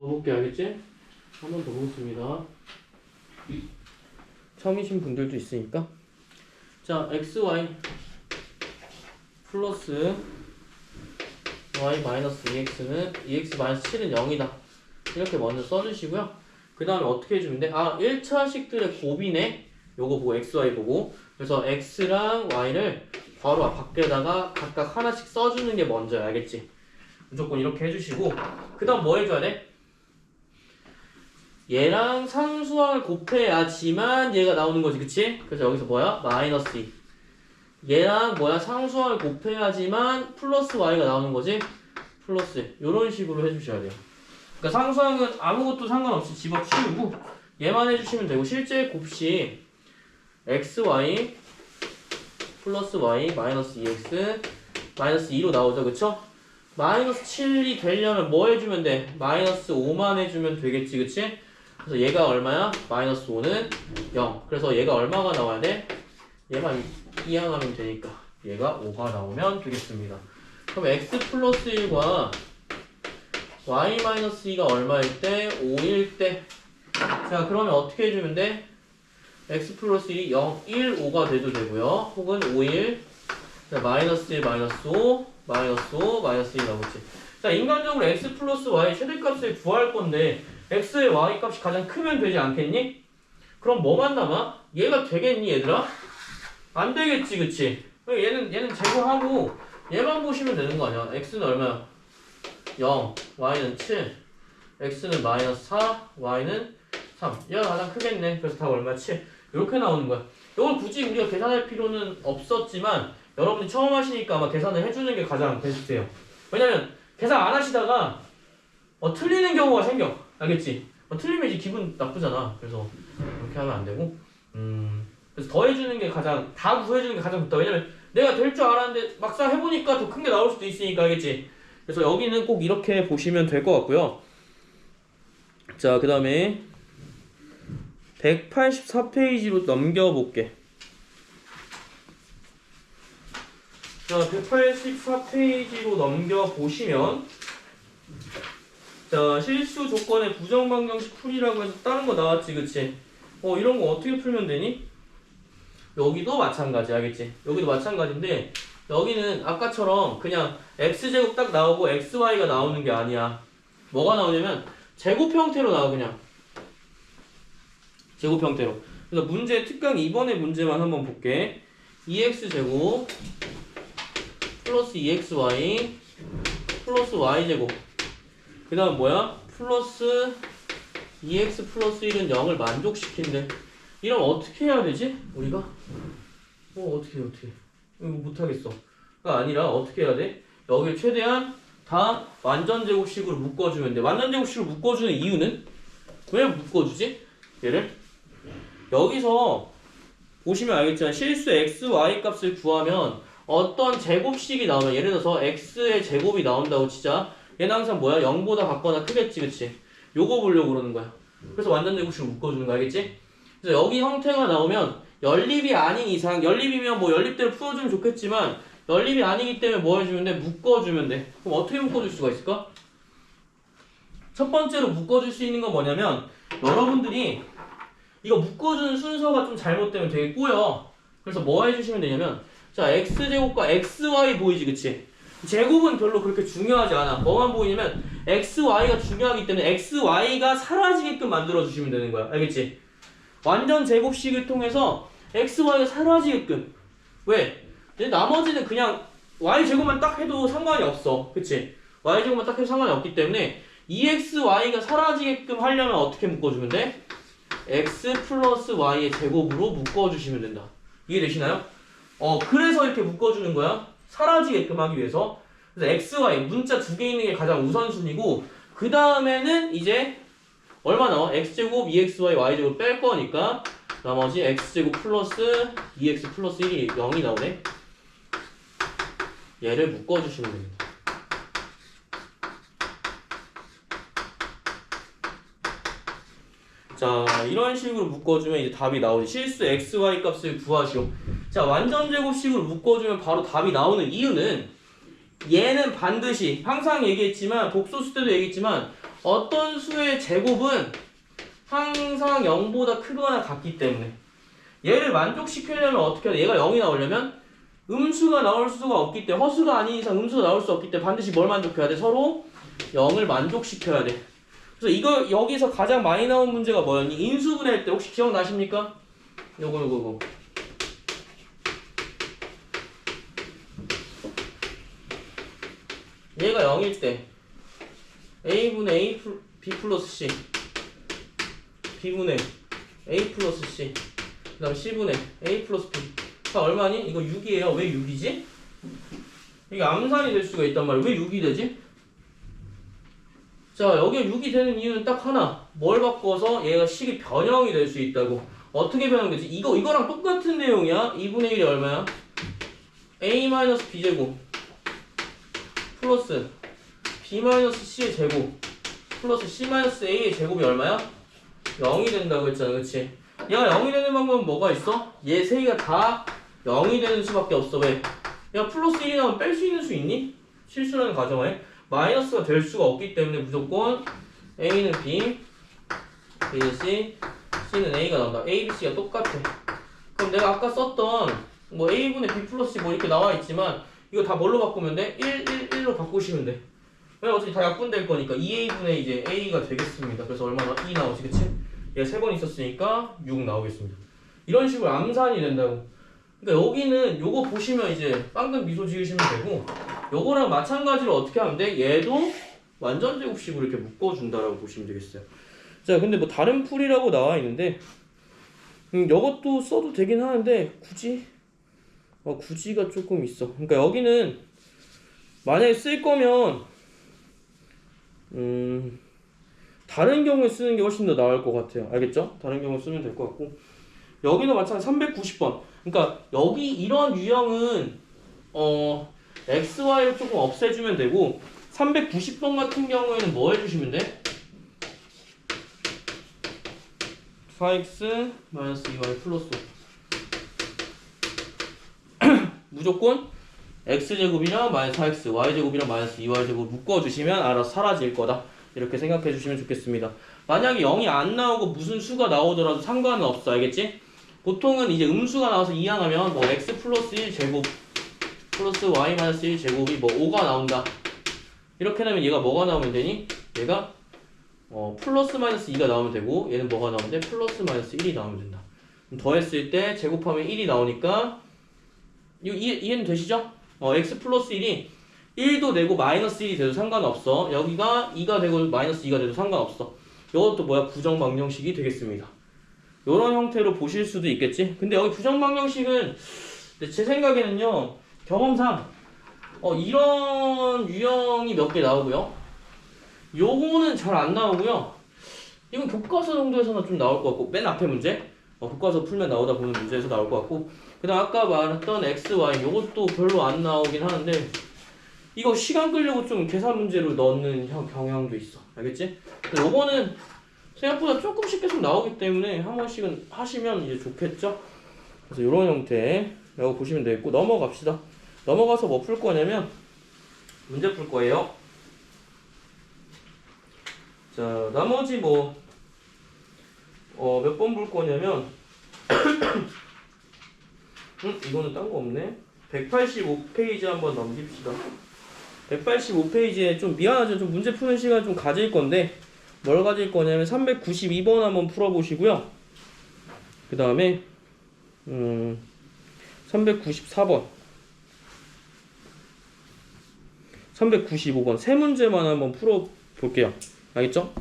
더 볼게 알겠지? 한 번 더 보겠습니다. 처음이신 분들도 있으니까. 자, x, y 플러스 y 마이너스 2x는 2x 마이너스 7은 0이다. 이렇게 먼저 써주시고요. 그 다음에 어떻게 해주면 돼? 아, 1차식들의 곱이네? 요거 보고 x, y 보고. 그래서 x랑 y를 바로 밖에다가 각각 하나씩 써주는 게 먼저야. 알겠지? 무조건 이렇게 해주시고. 그 다음 뭐 해줘야 돼? 얘랑 상수항을 곱해야지만 얘가 나오는 거지, 그치? 그래서 여기서 뭐야? 마이너스 2. 얘랑 뭐야? 상수항을 곱해야지만 플러스 y가 나오는 거지? 플러스. 요런 식으로 해주셔야 돼요. 그러니까 상수항은 아무것도 상관없이 집어치우고 얘만 해주시면 되고 실제 곱식 x, y 플러스 y 마이너스 2x 마이너스 2로 나오죠, 그쵸? 마이너스 7이 되려면 뭐 해주면 돼? 마이너스 5만 해주면 되겠지, 그치? 그래서 얘가 얼마야? 마이너스 5는 0. 그래서 얘가 얼마가 나와야 돼? 얘만 이항하면 되니까 얘가 5가 나오면 되겠습니다. 그럼 x 플러스 1과 y 마이너스 2가 얼마일 때? 5일 때. 자, 그러면 어떻게 해주면 돼? x 플러스 1이 0, 1, 5가 돼도 되고요. 혹은 5, 1, 자, 마이너스 1, 마이너스 5, 마이너스 5, 마이너스 1 나오겠지. 자, 인간적으로 x 플러스 y 최대값을 구할 건데 x의 y 값이 가장 크면 되지 않겠니? 그럼 뭐만 남아? 얘가 되겠니, 얘들아? 안 되겠지, 그치? 얘는, 얘는 제거하고 얘만 보시면 되는 거 아니야? x는 얼마야? 0, y는 7, x는 마이너스 4, y는 3. 얘가 가장 크겠네. 그래서 답 얼마? 7. 이렇게 나오는 거야. 이걸 굳이 우리가 계산할 필요는 없었지만 여러분이 처음 하시니까 아마 계산을 해주는 게 가장 베스트예요. 왜냐면 계산 안 하시다가 어, 틀리는 경우가 생겨. 알겠지? 어, 틀리면 이제 기분 나쁘잖아. 그래서 그렇게 하면 안 되고. 음, 그래서 더 해주는 게 가장 다 구해주는 게 가장 좋다. 왜냐면 내가 될 줄 알았는데 막상 해보니까 더 큰 게 나올 수도 있으니까 알겠지? 그래서 여기는 꼭 이렇게 보시면 될 것 같고요. 자, 그 다음에 184페이지로 넘겨볼게. 자, 184페이지로 넘겨보시면 자, 실수 조건의 부정 방정식 풀이라고 해서 다른 거 나왔지, 그치? 어, 이런 거 어떻게 풀면 되니? 여기도 마찬가지, 알겠지? 여기도 마찬가지인데 여기는 아까처럼 그냥 x제곱 딱 나오고 xy가 나오는 게 아니야. 뭐가 나오냐면 제곱 형태로 나와 그냥. 제곱 형태로. 그래서 문제 특강 2번의 문제만 한번 볼게. 2x제곱 플러스 2xy 플러스 y제곱 그 다음 뭐야? 플러스 2x 플러스 1은 0을 만족시킨대. 이러면 어떻게 해야 되지? 우리가? 어 어떻게 해, 어떻게 해. 이거 못하겠어. 가 아니라 어떻게 해야 돼? 여기를 최대한 다 완전 제곱식으로 묶어주면 돼. 완전 제곱식으로 묶어주는 이유는 왜 묶어주지? 얘를 여기서 보시면 알겠지만 실수 x, y 값을 구하면 어떤 제곱식이 나오면 예를 들어서 x의 제곱이 나온다고 치자. 얘는 항상 뭐야? 0보다 같거나 크겠지, 그치? 요거 보려고 그러는 거야. 그래서 완전 제곱식으로 묶어주는 거 알겠지? 그래서 여기 형태가 나오면 연립이 아닌 이상 연립이면 뭐 연립대로 풀어주면 좋겠지만 연립이 아니기 때문에 뭐 해주면 돼? 묶어주면 돼. 그럼 어떻게 묶어줄 수가 있을까? 첫 번째로 묶어줄 수 있는 건 뭐냐면 여러분들이 이거 묶어주는 순서가 좀 잘못되면 되게 꼬여. 그래서 뭐 해주시면 되냐면 자 x제곱과 xy 보이지 그치? 제곱은 별로 그렇게 중요하지 않아. 뭐만 보이냐면 xy가 중요하기 때문에 xy가 사라지게끔 만들어 주시면 되는 거야. 알겠지? 완전 제곱식을 통해서 xy가 사라지게끔 왜? 나머지는 그냥 y제곱만 딱 해도 상관이 없어 그치? y제곱만 딱 해도 상관이 없기 때문에 2xy가 사라지게끔 하려면 어떻게 묶어주면 돼? x 플러스 y의 제곱으로 묶어주시면 된다 이해되시나요? 어 그래서 이렇게 묶어주는 거야 사라지게끔 하기 위해서. 그래서 xy 문자 두 개 있는 게 가장 우선순위고 그 다음에는 이제 얼마 나와? x제곱 2xy y제곱 뺄 거니까 나머지 x제곱 플러스 2x 플러스 1이 0이 나오네. 얘를 묶어주시면 됩니다 자 이런 식으로 묶어주면 이제 답이 나오지 실수 xy 값을 구하시오 자 완전 제곱식으로 묶어주면 바로 답이 나오는 이유는 얘는 반드시 항상 얘기했지만 복소수 때도 얘기했지만 어떤 수의 제곱은 항상 0보다 크거나 같기 때문에 얘를 만족시키려면 어떻게 해야 돼? 얘가 0이 나오려면 음수가 나올 수가 없기 때문에 허수가 아닌 이상 음수가 나올 수 없기 때문에 반드시 뭘 만족해야 돼? 서로 0을 만족시켜야 돼. 그래서 이거 여기서 가장 많이 나온 문제가 뭐였니? 인수분해할 때 혹시 기억나십니까? 요거 요거 요거. 얘가 0일 때 a분의 a 플- b 플러스 c b분의 a 플러스 c 그 다음 c분의 a 플러스 b 다 얼마니? 이거 6이에요 왜 6이지? 이게 암산이 될 수가 있단 말이야 왜 6이 되지? 자 여기가 6이 되는 이유는 딱 하나 뭘 바꿔서 얘가 식이 변형이 될 수 있다고 어떻게 변형되지? 이거 이거랑 똑같은 내용이야 2분의 1이 얼마야? a 마이너스 b제곱 플러스 b 마이너스 c의 제곱 플러스 c 마이너스 a의 제곱이 얼마야? 0이 된다고 했잖아 그치? 얘가 0이 되는 방법은 뭐가 있어? 얘 세 개가 다 0이 되는 수밖에 없어 왜? 야 플러스 1이 나오면 뺄 수 있는 수 있니? 실수라는 가정하에 마이너스가 될 수가 없기 때문에 무조건 a는 b b는 c c는 a가 나온다 a, b, c가 똑같아 그럼 내가 아까 썼던 뭐 a분의 b 플러스 c 뭐 이렇게 나와 있지만 이거 다 뭘로 바꾸면 돼? 1, 1, 1로 바꾸시면 돼. 왜 어차피 다 약분될 거니까 2a분의 이제 a가 되겠습니다. 그래서 얼마나 2 나오지, 그치? 얘 세 번 있었으니까 6 나오겠습니다. 이런 식으로 암산이 된다고. 그러니까 여기는 요거 보시면 이제 빵긋 미소 지으시면 되고 요거랑 마찬가지로 어떻게 하면 돼? 얘도 완전 제곱식으로 이렇게 묶어준다라고 보시면 되겠어요. 자, 근데 뭐 다른 풀이라고 나와 있는데 음, 요것도 써도 되긴 하는데 굳이 어, 굳이가 조금 있어. 그러니까 여기는 만약에 쓸 거면 음 다른 경우에 쓰는 게 훨씬 더 나을 것 같아요. 알겠죠? 다른 경우에 쓰면 될 것 같고 여기도 마찬가지 390번. 그러니까 여기 이런 유형은 어 x, y를 조금 없애주면 되고 390번 같은 경우에는 뭐 해주시면 돼? 4x 마이너스 2y 플러스 5. 무조건 x제곱이랑 마이너스 4x, y제곱이랑 마이너스 2y제곱 묶어주시면 알아서 사라질 거다. 이렇게 생각해 주시면 좋겠습니다. 만약에 0이 안 나오고 무슨 수가 나오더라도 상관은 없어. 알겠지? 보통은 이제 음수가 나와서 이항하면 뭐 x 플러스 1 제곱 플러스 y 마이너스 1 제곱이 뭐 5가 나온다. 이렇게 되면 얘가 뭐가 나오면 되니? 얘가 어, 플러스 마이너스 2가 나오면 되고 얘는 뭐가 나오면 돼? 플러스 마이너스 1이 나오면 된다. 더했을 때 제곱하면 1이 나오니까 이거 이해, 이해는 되시죠? 어, x 플러스 1이 1도 되고 마이너스 1이 돼도 상관없어. 여기가 2가 되고 마이너스 2가 돼도 상관없어. 이것도 뭐야? 부정방정식이 되겠습니다. 이런 형태로 보실 수도 있겠지? 근데 여기 부정방정식은 제 생각에는요, 경험상 어, 이런 유형이 몇 개 나오고요. 요거는 잘 안 나오고요. 이건 교과서 정도에서는 좀 나올 것 같고, 맨 앞에 문제? 어, 교과서 풀면 나오다 보는 문제에서 나올 것 같고, 그 다음 아까 말했던 x, y, 요것도 별로 안 나오긴 하는데, 이거 시간 끌려고 좀 계산 문제로 넣는 형- 경향도 있어. 알겠지? 요거는 생각보다 조금씩 계속 나오기 때문에 한 번씩은 하시면 이제 좋겠죠? 그래서 이런 형태라고 보시면 되겠고, 넘어갑시다. 넘어가서 뭐 풀 거냐면, 문제 풀 거예요. 자, 나머지 뭐, 어, 몇 번 볼 거냐면, 음, 이거는 딴 거 없네. 185페이지 한번 넘깁시다. 185페이지에 좀 미안하죠. 좀 문제 푸는 시간 좀 가질 건데, 뭘 가질 거냐면 392번 한번 풀어보시고요. 그 다음에, 음, 394번. 395번. 세 문제만 한번 풀어볼게요. 알겠죠?